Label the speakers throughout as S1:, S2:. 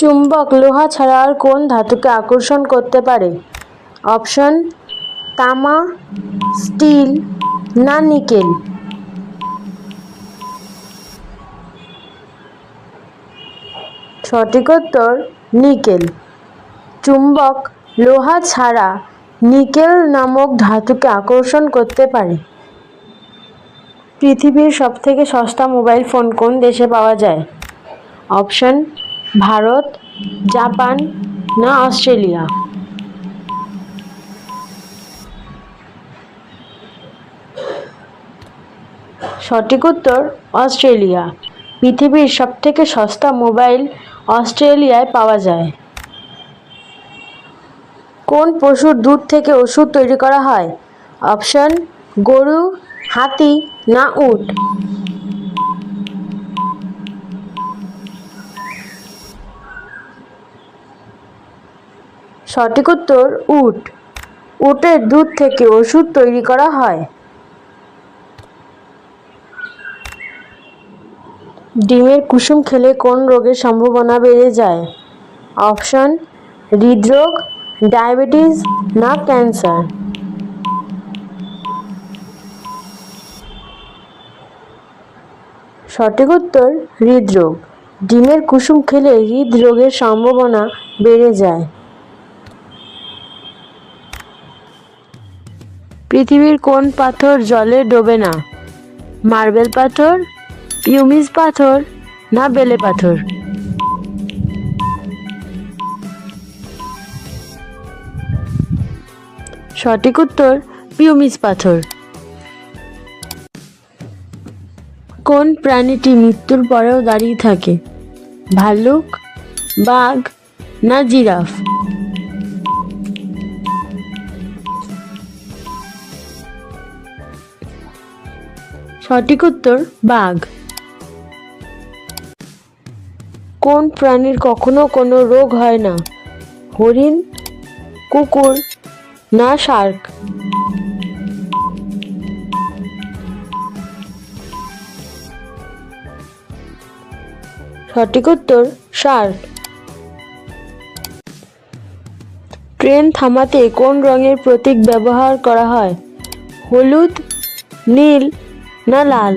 S1: চুম্বক লোহা ছাড়া আর কোন ধাতুকে আকর্ষণ করতে পারে? অপশন, তামা, স্টিল না নিকেল? সঠিক উত্তর, নিকেল। চুম্বক লোহা ছাড়া নিকেল নামক ধাতুকে আকর্ষণ করতে পারে। পৃথিবীর সবথেকে সস্তা মোবাইল ফোন কোন দেশে পাওয়া যায়? অপশন, ভারত জাপান না অস্ট্রেলিয়া? সঠিক উত্তর, অস্ট্রেলিয়া। পৃথিবীর সবথেকে সস্তা মোবাইল অস্ট্রেলিয়ায় পাওয়া যায়। কোন পশুর দুধ থেকে ওষুধ তৈরি করা হয়? অপশন, গরু, হাতি না উট? সঠিক উত্তর, উট। উটের দুধ থেকে ওষুধ তৈরি করা হয়। ডিমের কুসুম খেলে কোন রোগের সম্ভাবনা বেড়ে যায়? অপশন, হৃদরোগ, ডায়াবেটিস না ক্যান্সার। সঠিক উত্তর, হৃদরোগ। ডিমের কুসুম খেলে হৃদরোগের সম্ভাবনা বেড়ে যায়। পৃথিবীর কোন পাথর জলে ডোবে না? মার্বেল পাথর পিউমিস পাথর না বেলে পাথর? সঠিক উত্তর পিউমিস পাথর। কোন প্রাণীটি মৃত্যুর পরেও দাঁড়িয়ে থাকে? ভাল্লুক, বাঘ না জিরাফ? সঠিক উত্তর, বাঘ। কোন প্রাণীর কখনো কোনো রোগ হয় না? হরিণ, কুকুর না শার্ক? সঠিক উত্তর, শার্ক। ট্রেন থামাতে কোন রঙের প্রতীক ব্যবহার করা হয়? হলুদ, নীল না, লাল।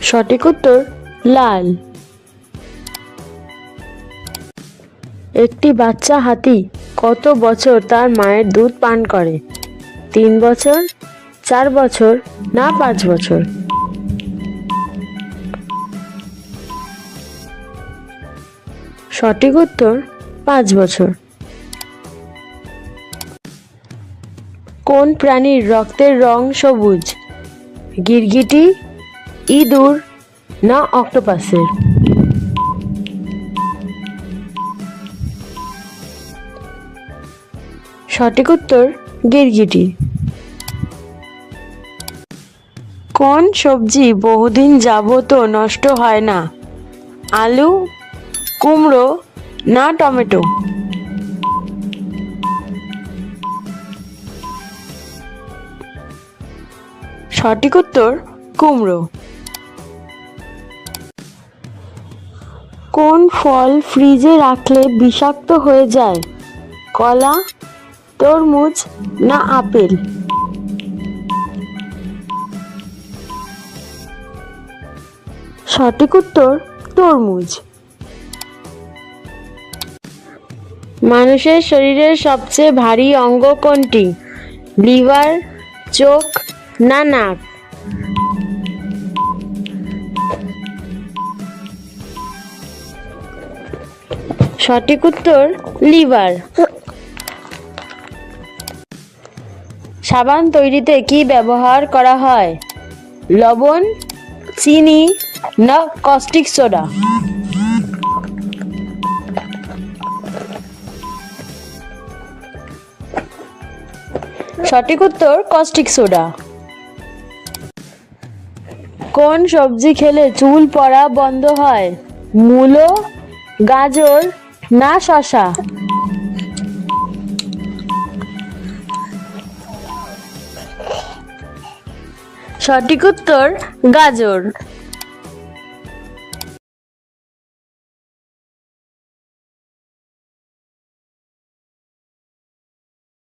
S1: সঠিক উত্তর, লাল। একটি বাচ্চা হাতি কত বছর তার মায়ের দুধ পান করে? তিন বছর, চার বছর, না, পাঁচ বছর? সঠিক উত্তর, পাঁচ বছর। কোন প্রাণীর রক্তের রং সবুজ? গিরগিটি, ইঁদুর না অক্টোপাসের? সঠিক উত্তর, গিরগিটি। কোন সবজি বহুদিন যাবত নষ্ট হয় না? আলু, কুমড়ো না টমেটো? সঠিক উত্তর, কুমড়ো। কোন ফল ফ্রিজে রাখলে বিষাক্ত হয়ে যায়? কলা, তরমুজ না আপেল? সঠিক উত্তর, তরমুজ। মানুষের শরীরের সবচেয়ে ভারী অঙ্গ কোনটি? লিভার, চোখ না নাক সঠিক উত্তর, লিভার। সাবান তৈরিতে কি ব্যবহার করা হয়? লবণ, চিনি, না কস্টিক সোডা সঠিক উত্তর কস্টিক সোডা কোন সবজি খেলে চুল পড়া বন্ধ হয়? মূলো গাজর না শশা সঠিক উত্তর গাজর।